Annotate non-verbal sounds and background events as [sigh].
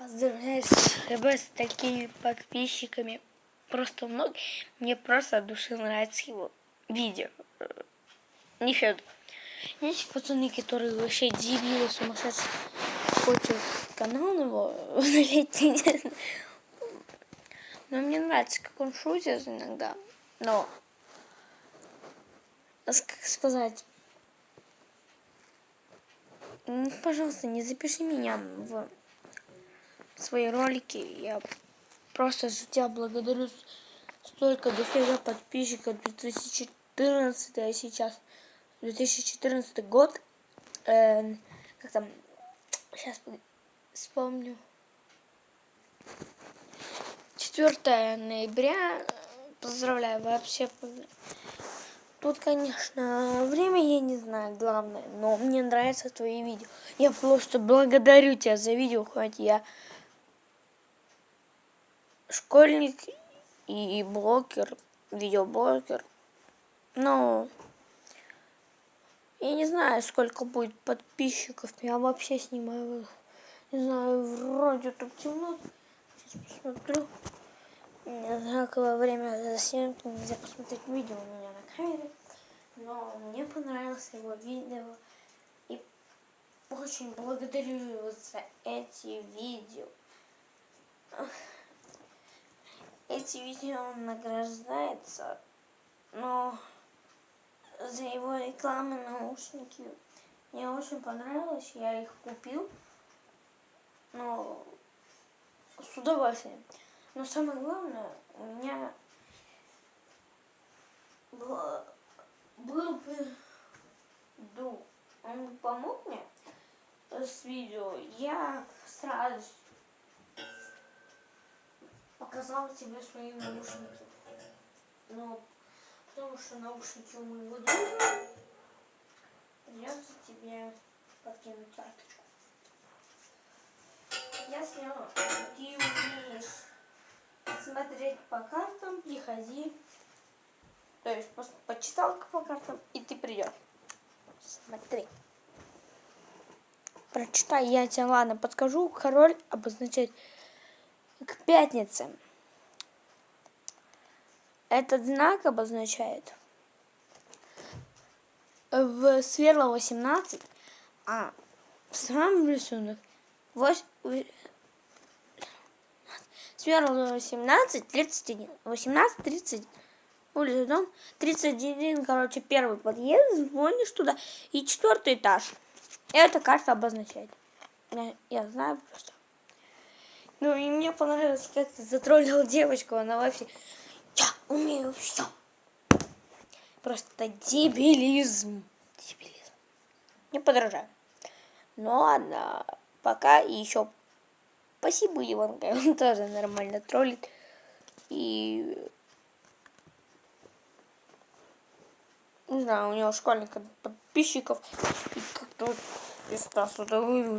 Поздравляю с такими подписчиками. Просто много. Мне просто от души нравится его видео. Э, Не Федор. Есть пацаны, которые вообще дебилы, сумасшедшие. Хоть канал его [laughs] знаю. Но мне нравится, как он шутит иногда. Но, с- как сказать, пожалуйста, не запиши меня в свои ролики. Я просто же тебя благодарю. Столько дофига подписчиков 2014, а сейчас 2014 год. Эм, как там? Сейчас вспомню. 4 ноября. Поздравляю, вообще. Тут, конечно, время я не знаю, главное, но мне нравятся твои видео. Я просто благодарю тебя за видео, хоть я школьник и блогер, видеоблогер. Но я не знаю, сколько будет подписчиков. Я вообще снимаю, не знаю, вроде так темно. Сейчас посмотрю. Какое время за съемки нельзя посмотреть видео у меня на камере. Но мне понравилось его видео. И очень благодарю его за эти видео. Эти видео он награждается, но за его рекламы наушники мне очень понравилось, я их купил, но с удовольствием. Но самое главное, у меня было- был бы. Он помог мне с видео. Я с радостью показал тебе свои наушники. Но потому что наушники у моего друга придется тебе подкинуть карточку. Если ты умеешь смотреть по картам, приходи. То есть просто почитал по картам, и ты придешь. Смотри. Прочитай, я тебе, ладно, подскажу. Король обозначает к пятнице. Этот знак обозначает в светло 18, а сам рисунок вось- в- светло 18, 31, 18, 30, улица, дом, 31, короче, первый подъезд, звонишь туда, и четвертый этаж. Эта карта обозначает. Я, я знаю просто. Ну и мне понравилось, как ты затроллил девочку, она вообще, умею все. Просто дебилизм. Дебилизм. Не подражаю. Ну ладно, пока и еще спасибо Иванка, [laughs] он тоже нормально троллит. И не знаю, у него школьник подписчиков. И как-то вот из 100 сюда вывел,